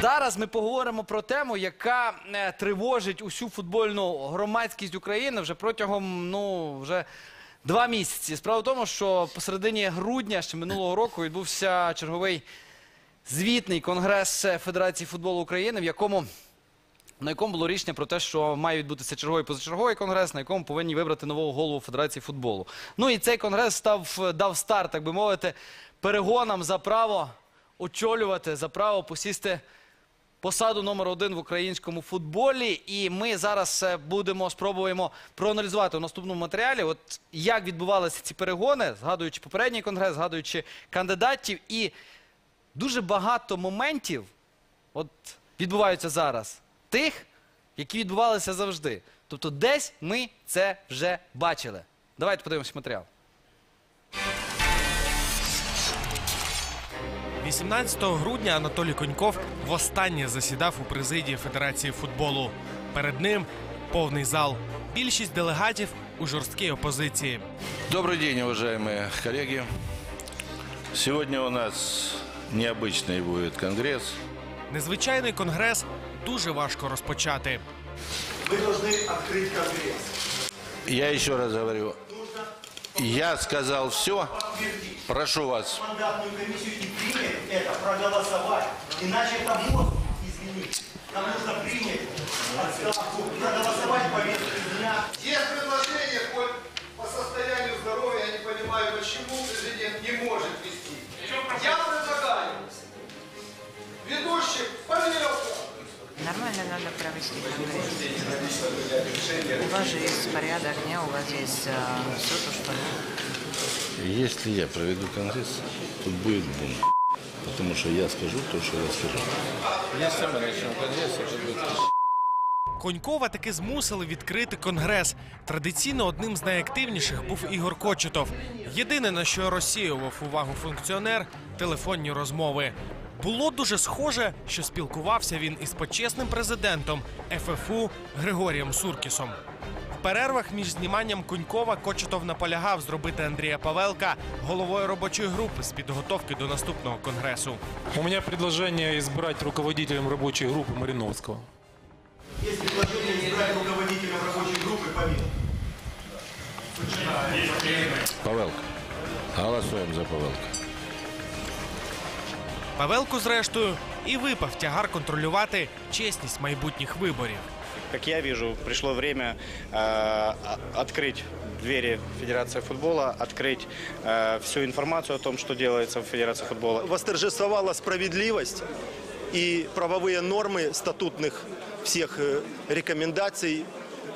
Зараз ми поговоримо про тему, яка е, тривожить усю футбольну громадськість України вже протягом ну вже два місяці. Справа в тому, що посередині грудня ще минулого року відбувся черговий звітний конгрес Федерації футболу України, в якому на якому було рішення про те, що має відбутися черговий позачерговий конгрес, на якому повинні вибрати нового голову Федерації футболу. Ну і цей конгрес став дав старт, так би мовити, перегонам за право очолювати, за право посісти посаду номер один в українському футболі. І ми зараз е, будемо спробуємо проаналізувати у наступному матеріалі, от як відбувалися ці перегони, згадуючи попередній конгрес, згадуючи кандидатів, і дуже багато моментів от відбуваються зараз, тих, які відбувалися завжди. Тобто, десь ми це вже бачили. Давайте подивимося матеріал. 18 грудня Анатолій Коньков востаннє засідав у президії Федерації футболу. Перед ним повний зал. Більшість делегатів у жорсткій опозиції. Добрый день, уважаемые коллеги. Сегодня у нас необычный будет конгресс. Незвичайний конгрес дуже важко розпочати. Вы должны открыть конгресс. Я еще раз говорю, я сказал все. Прошу вас. Мандатную комиссию и принять это, проголосовать. Иначе это мозг, извините. Нам нужно принять отставку, проголосовать повестку дня. Есть предложение, по состоянию здоровья, я не понимаю, почему президент не может вести. Я Нормально надо провести конгресс. У вас же есть порядок дня, у вас есть все то, что надо. Если я проведу конгресс, тут будет бум. Потому что я скажу то, что я скажу. Если мы начнем конгресс, это будет Конькова таки змусили відкрити конгрес. Традиційно одним з найактивніших був Ігор Кочетов. Єдине на що розсіював увагу функціонер телефонні розмови. Було дуже схоже, що спілкувався він із почесним президентом ФФУ Григорієм Суркісом. В перервах між зніманням Конькова Кочетов наполягав зробити Андрія Павелка головою робочої групи з підготовки до наступного конгресу. У меня предложение избрать руководителем рабочей группы Мариновского. Есть предложение избрать руководителем рабочей группы повестку. Павелка. Голосуем за Павелка. Павелку, зрештою, і випав тягар контролювати чесність майбутніх виборів. Как я вижу, пришло время э, открыть двери Федерации футбола, открыть э, всю информацию о том, что делается в Федерации футбола. восторжествовала справедливость и правовые нормы статутных всех э, рекомендаций,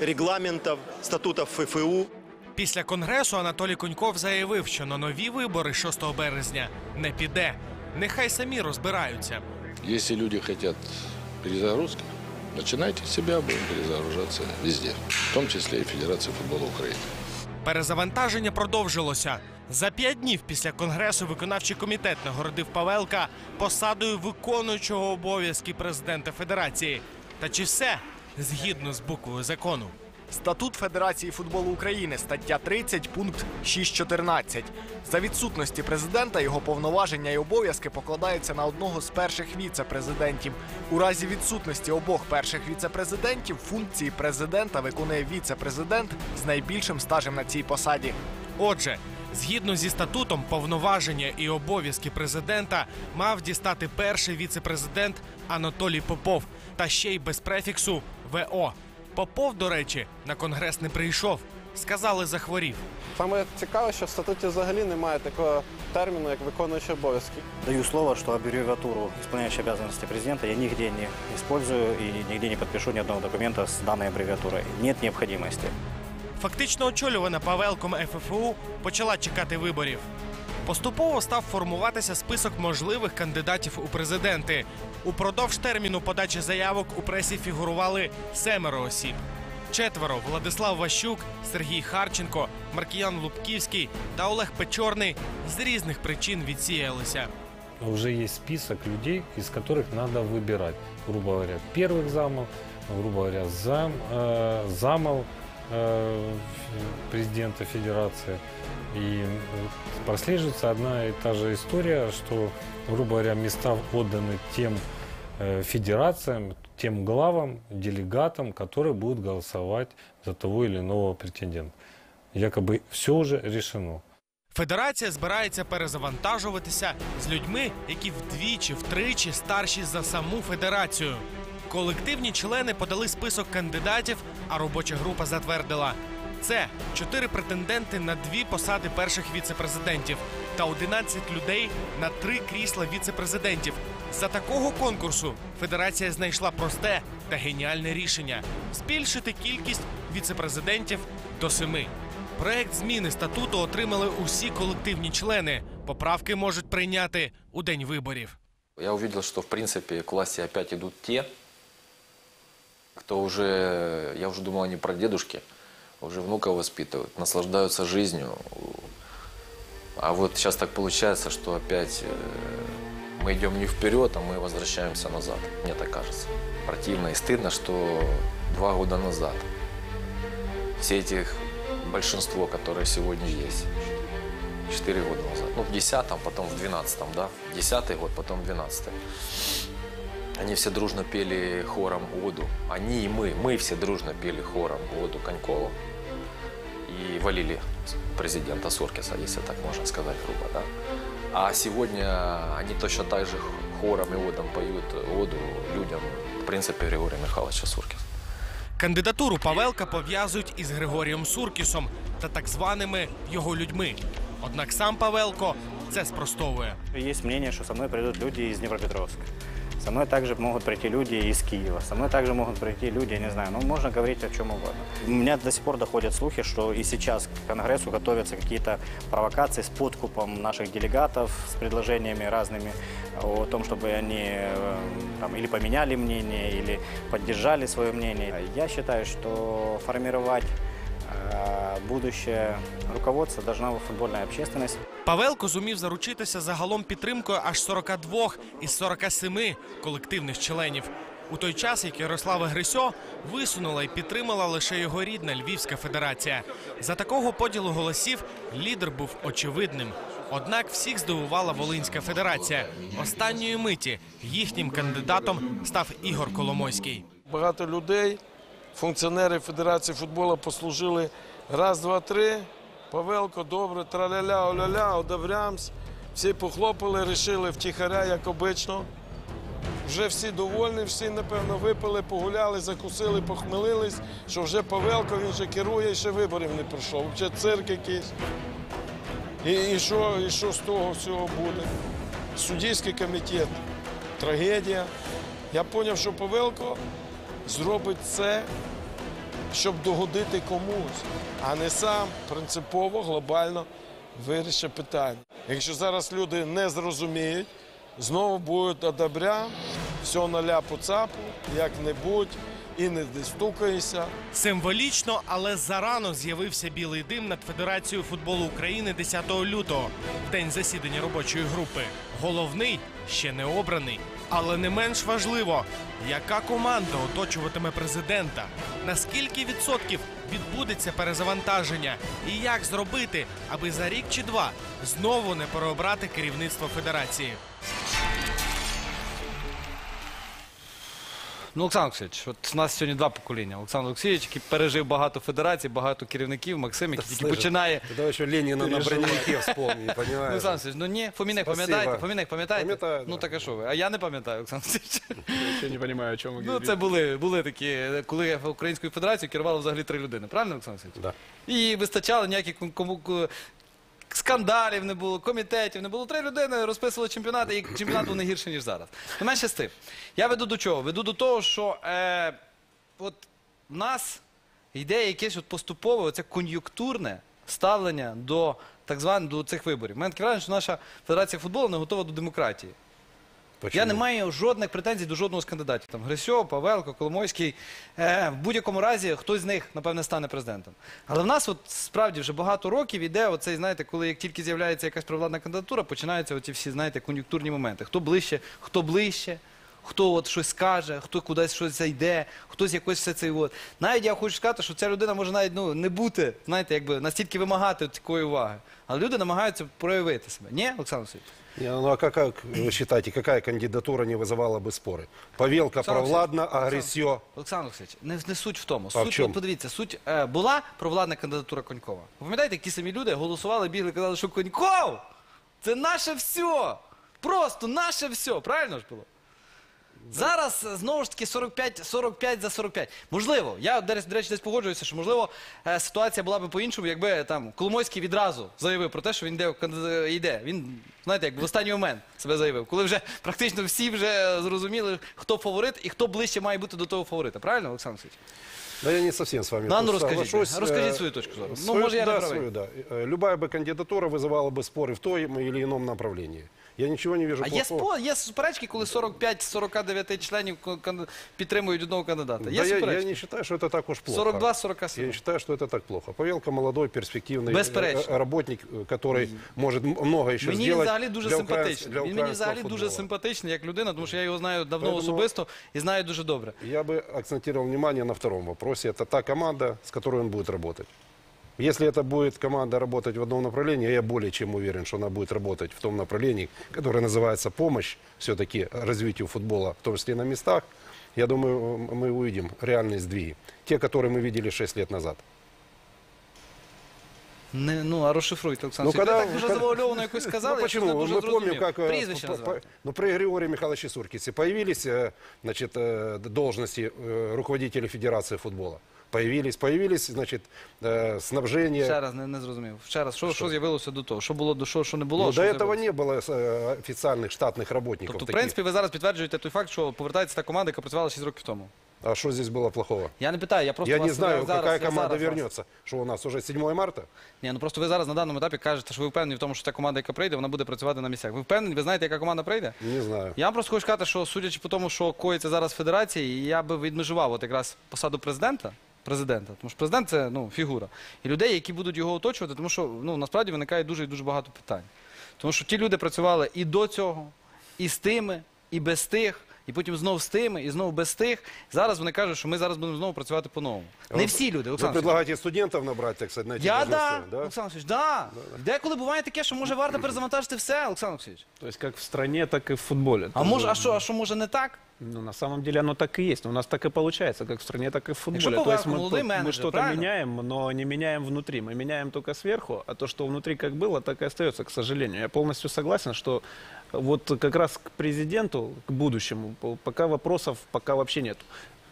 регламентов, статутов ФФУ. Після конгресу Анатолій Коньков заявив, що на нові вибори 6 березня не піде. Нехай самі розбираються. Если люди хотят перезагрузки, начинайте с себя, будем перезагружаться везде. В том числе и Федерация футбола Украины. Перезавантаження продовжилося. За п'ять днів після конгресу виконавчий комітет нагородив Павелка посадою виконуючого обов'язки президента Федерації. Та чи все згідно з буквою закону? Статут Федерації футболу України, стаття 30, пункт 6.14. За відсутності президента його повноваження і обов'язки покладаються на одного з перших віце-президентів. У разі відсутності обох перших віце-президентів функції президента виконує віце-президент з найбільшим стажем на цій посаді. Отже, згідно зі статутом, повноваження і обов'язки президента мав дістати перший віце-президент Анатолій Попов, та ще й без префіксу ВО. Попов, до речі, на конгрес не прийшов. Сказали, захворів. Саме цікаве, що в статуті взагалі немає такого терміну, як виконуючий обов'язки. Даю слово, что аббревиатуру исполняющей обязанности президента я нигде не использую и нигде не подпишу ни одного документа с данной аббревиатурой. Нет необходимости. Фактично очолювана Павелком ФФУ почала чекати виборів. Поступово став формуватися список можливих кандидатів у президенти. Упродовж терміну подачі заявок у пресі фігурували семеро осіб. Четверо Владислав Ващук, Сергій Харченко, Маркіян Лубківський та Олег Печорний з різних причин відсіялися. Уже есть список людей, из которых надо выбирать. Грубо говоря, первых замов, грубо говоря, зам, э, замов э, президента Федерации. И э, прослеживается одна и та же история, что, грубо говоря, места отданы тем э, федерациям, тем главам, делегатам, которые будут голосовать за того или иного претендента. Якобы все уже решено. Федерація збирається перезавантажуватися з людьми, які вдвічі, втричі старші за саму федерацію. Колективні члени подали список кандидатів, а робоча група затвердила. Це чотири претенденти на дві посади перших віцепрезидентів та 11 людей на три крісла віцепрезидентів. За такого конкурсу федерація знайшла просте та геніальне рішення збільшити кількість віцепрезидентів до семи. Проект зміни статуту отримали усі колективні члени. Поправки можуть прийняти у день виборів. Я увидел, что в принципе к власти опять те, кто уже, я уже думал, они про дедушки, уже внуков воспитывают, наслаждаются жизнью. А вот сейчас так получается, что опять э, мы идем не вперед, а мы возвращаемся назад. Мне так кажется. Противно и стыдно, что два года назад все эти большинство, которое сегодня есть, четыре года назад, ну в десятом, потом в двенадцатом, да, десятый год, потом двенадцатый. Они все дружно пели хором оду. Они и мы, мы все дружно пели хором оду Конькову. И валили президента Соркиса, если так можно сказать грубо, да. А сегодня они точно так же хором и одом поют оду людям, в принципе, Григория Михайловича Суркиса. Кандидатуру Павелка пов'язують із Григорієм Суркісом та так званими його людьми. Однак сам Павелко це спростовує. Есть мнение, что со мной придут люди из Днепропетровска. Со мной также могут прийти люди из Киева. Со мной также могут прийти люди, я не знаю, ну можно говорить о чем угодно. У меня до сих пор доходят слухи, что и сейчас к Конгрессу готовятся какие-то провокации с подкупом наших делегатов, с предложениями разными о том, чтобы они э, там, или поменяли мнение, или поддержали свое мнение. Я считаю, что формировать будущее руководство должна футбольная общественность. Павелко зумів заручитися загалом підтримкою аж 42 із 47 колективних членів. У той час, як Ярослава Грисьо висунула і підтримала лише його рідна Львівська федерація. За такого поділу голосів лідер був очевидним. Однак всіх здивувала Волинська федерація. Останньої миті їхнім кандидатом став Ігор Коломойський. Багато людей, функціонери Федерації футболу послужили раз, два, три. Павелко, добре, траля-ля, оля-ля, одобрямс. Всі похлопали, рішили втіхаря, як обично. Вже всі довольні, всі, напевно, випили, погуляли, закусили, похмелились, що вже Павелко, він же керує і ще виборів не пройшов. Вже цирк якийсь. І, що, і що з того всього буде? Суддівський комітет трагедія. Я зрозумів, що Павелко зробить це, щоб догодити комусь, а не сам принципово, глобально вирішить питання. Якщо зараз люди не зрозуміють, знову будуть одобря, все на ляпу цапу, як-небудь, і не достукаєшся. Символічно, але зарано з'явився білий дим над Федерацією футболу України 10 лютого, в день засідання робочої групи. Головний ще не обраний. Але не менш важливо, яка команда оточуватиме президента, наскільки відсотків відбудеться перезавантаження, і як зробити, аби за рік чи два знову не переобрати керівництво федерації. Ну, Олександр Олексійович, от у нас сьогодні два покоління. Олександр Олексійович, який пережив багато федерацій, багато керівників, Максим, який тільки починає. Давай еще Ленина на броневике вспомни, Ну, понимаешь? Олександр Олексійович, ну ні, Фомінек Спасибо. пам'ятаєте? Фомінек пам'ятаєте? Пам'ятаю, Ну да. так а що ви? А я не пам'ятаю, Олександр Олексійович. Я не розумію, о чому ви Ну, говорите. це були, були такі, коли Українською Федерацією керувало взагалі три людини, правильно, Олександр Олексійович? Да. І вистачало ніяких кому- ку- скандалів не було, комітетів не було. Три людини розписували чемпіонати, і чемпіонат був не гірше, ніж зараз. Не менше з тим. Я веду до чого? Веду до того, що е, от в нас йде якесь от поступове, оце кон'юнктурне ставлення до так званих до цих виборів. У мене таке враження, що наша федерація футболу не готова до демократії. Почему? Я не маю жодних претензій до жодного з кандидатів. Там Грисьо, Павелко, Коломойський. Е, в будь-якому разі хтось з них, напевне, стане президентом. Але в нас от справді вже багато років іде оцей, знаєте, коли як тільки з'являється якась провладна кандидатура, починаються оці всі, знаєте, кон'юнктурні моменти. Хто ближче, хто ближче, хто от щось скаже, хто кудись щось зайде, хтось якось все це. От. Навіть я хочу сказати, що ця людина може навіть ну, не бути, знаєте, якби настільки вимагати такої уваги. Але люди намагаються проявити себе. Ні, Олександр Васильович? Не, Ну а как, как вы считаете, какая кандидатура не вызывала бы споры? Павелка Олександр провладна, Олександр- агрессия. Олександр Олексійович, не, не суть в тому. А в Суть, чому? от подивіться, суть е, була провладна кандидатура Конькова. Ви пам'ятаєте, як ті самі люди голосували, бігли, казали, що Коньков це наше все. Просто наше все. Правильно ж було? Зараз е, знову ж таки 45, 45 за 45. Можливо, я до речі, до речі, десь погоджуюся, що можливо е, ситуація була б по-іншому, якби там Коломойський відразу заявив про те, що він йде, в кандид- йде. Він, знаєте, як в останній момент себе заявив, коли вже практично всі вже зрозуміли, хто фаворит і хто ближче має бути до того фаворита. Правильно, Олександр Васильович? Да я не совсем с вами Ну, а ну, тут расскажите. соглашусь. Расскажите Э, свою точку зрения. Ну, свою- может, я не да, правый. свою, да. Э, Любая бы кандидатура вызывала бы споры в том или ином направлении. Я ничего не вижу А є плохого. спо, є суперечки, коли 45 з 49 членів кон- кон- підтримують одного кандидата. Да Є я, я суперечки? не считаю, что это так уж плохо. 42 47. Я не считаю, что это так плохо. Павелка молодой, перспективный Бесперечно. э, работник, э, который может м- много еще Мені він сделать взагалі дуже для симпатичний. украинс- для Він мені украинского взагалі дуже футбола. симпатичний як людина, тому що я його знаю давно Поэтому- особисто і знаю дуже добре. Я бы акцентировал внимание на втором вопросе. Это та команда, с которой он будет работать. Если это будет команда работать в одном направлении, я более чем уверен, что она будет работать в том направлении, которое называется помощь все-таки развитию футбола, в том числе и на местах, я думаю, мы увидим реальные сдвиги. Те, которые мы видели 6 лет назад. Не, ну, а розшифруйте, Олександр. Ну, Васильович. когда- Ви так дуже когда- завуальовано якось сказали, ну, я щось почему? не дуже Мы зрозумів. помним, как э, Прізвище по- по- називайте. ну, при Григории Михайловиче Суркице появились э, значит, э, должности э, руководителей Федерации футбола. Появились, появились, значит, э, снабжение. Ще раз не, не зрозумів. Ще раз, що, що з'явилося до того? Що було до що, що не було? Ну, що до этого з'явилося? не было э, официальных штатных работников. Тобто, в таких. принципі, ви зараз підтверджуєте той факт, що повертається та команда, яка працювала 6 років тому. А что здесь было плохого? Я не питаю, я просто Я вас не знаю, зараз, какая я команда зараз вас- вернется. Что у нас уже 7 марта? Ні, ну просто ви зараз на даному етапі кажете, що ви впевнені в тому, що ця команда, яка прийде, вона буде працювати на місцях. Ви впевнені, ви знаєте, яка команда прийде? Не знаю. Я вам просто хочу сказати, що судячи по тому, що коїться зараз в федерації, я би відмежував от якраз посаду президента. Президента, тому що президент це ну, фігура. І людей, які будуть його оточувати, тому що ну, насправді виникає дуже і дуже багато питань. Тому що ті люди працювали і до цього, і з тими, і без тих, і потім знов з тими, і знов без тих. Зараз вони кажуть, що ми зараз будемо знову працювати по-новому. Не Вы- всі люди, Вы Олександр. Олексійович. предлагаете студентов набрать, так сказать, на эти Я должности, да, да? Олександр Олексійович, да. Деколи буває таке, що може варто перезавантажити все, Олександр Олексійович. То есть как в стране, так и в футболе. А Тоже- може, а що, а що може не так? Ну, на самом деле оно так и есть. У нас так и получается, как в стране, так и в футболе. Якщо То есть Павелко мы, молодой тут- мы менеджер, что-то правильно? меняем, но не меняем внутри. Мы меняем только сверху, а то, что внутри как было, так и остается, к сожалению. Я полностью согласен, что вот как раз к президенту, к будущему, по- пока вопросов пока вообще нет.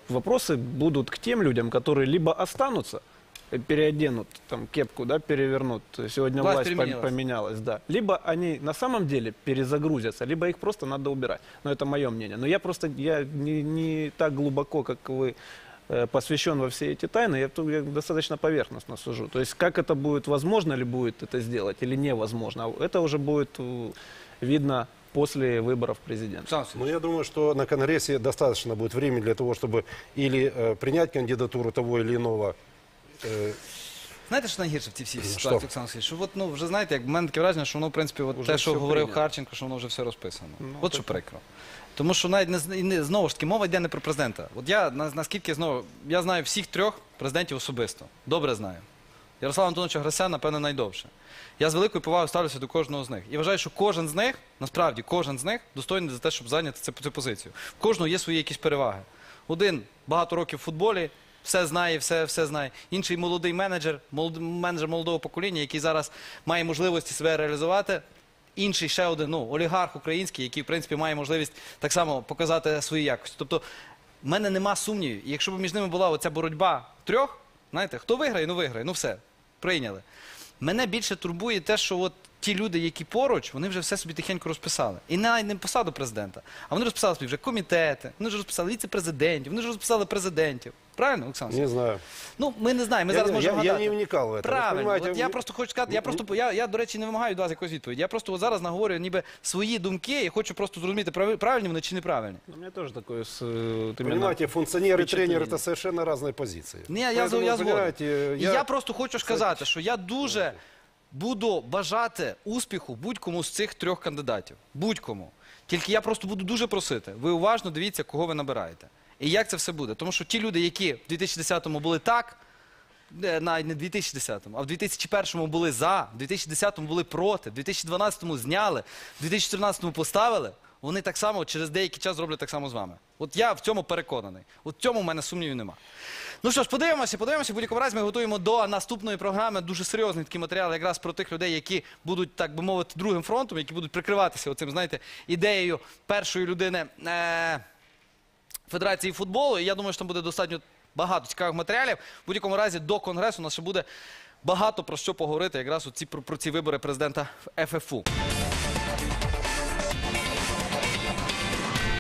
Вопросы будут к тем людям, которые либо останутся, э, переоденут, там, кепку, да, перевернут. Сегодня Власть власть, пом- переменилась. поменялась, да. Либо они на самом деле перезагрузятся, либо их просто надо убирать. Но это мое мнение. Но я просто я не, не так глубоко, как вы э, посвящен во все эти тайны, я, тут- я достаточно поверхностно сужу. То есть как это будет, возможно ли будет это сделать или невозможно, это уже будет э, видно после выборов президента. Ну, я думаю, что на Конгрессе достаточно будет времени для того, чтобы или э, принять кандидатуру того или иного э, Знаєте, що найгірше в цій всій Ну, ситуації, що? Олександр Олексійович? Що от, ну, вже знаєте, як в мене таке враження, що воно, в принципі, от Уже те, що все говорив прийнято. Харченко, що воно вже все розписано. Ну, от так. що прикро. Тому що навіть не, не знову ж таки мова йде не про президента. От я на- наскільки знову я знаю всіх трьох президентів особисто. Добре знаю. Ярослава Антоновича Грася, напевне, найдовше. Я з великою повагою ставлюся до кожного з них. І вважаю, що кожен з них, насправді, кожен з них достойний за те, щоб зайняти цю, цю позицію. В кожного є свої якісь переваги. Один багато років в футболі, все знає, все, все знає. Інший молодий менеджер, молод- менеджер молодого покоління, який зараз має можливості себе реалізувати. Інший ще один ну, олігарх український, який, в принципі, має можливість так само показати свої якості. Тобто, в мене нема сумнівів. І якщо б між ними була оця боротьба трьох, знаєте, хто виграє, ну виграє, ну все, прийняли. Мене більше турбує те, що от ті люди, які поруч, вони вже все собі тихенько розписали. І навіть не посаду президента, а вони розписали собі вже комітети, вони вже розписали віце-президентів, вони вже розписали президентів. Правильно, Олександр? не знаю. Ну, ми не знаємо, ми Я зараз не- можемо я- я гадати. не вникав в це. Ви Правильно. розумієте, От я ви- просто хочу сказати, я просто, я, я, до речі, не вимагаю від вас якоїсь відповіді. Я просто от зараз наговорю ніби свої думки і хочу просто зрозуміти, прави- правильні вони чи неправильні. У меня тоже такое с, э, вот именно Понимаете, функционер и тренер впечатление. это совершенно разные позиции. Ні, я, Поэтому, я згоден. понимаете, І я... просто хочу сказати, що я дуже буду бажати успіху будь-кому з цих трьох кандидатів. Будь-кому. Тільки я просто буду дуже просити. Ви уважно дивіться, кого ви набираєте. І як це все буде. Тому що ті люди, які в 2010-му були так, не, навіть не в 2010-му, а в 2001-му були за, в 2010-му були проти, в 2012-му зняли, в 2014-му поставили, вони так само через деякий час зроблять так само з вами. От я в цьому переконаний. От в цьому в мене сумнівів нема. Ну що ж, подивимося, подивимося. Будь-якому разі ми готуємо до наступної програми дуже серйозний такий матеріал, якраз про тих людей, які будуть, так би мовити, другим фронтом, які будуть прикриватися оцим, знаєте, ідеєю першої людини. Е- Федерації футболу. І я думаю, що там буде достатньо багато цікавих матеріалів. В будь-якому разі до конгресу у нас ще буде багато про що поговорити якраз оці, про, про ці вибори президента ФФУ.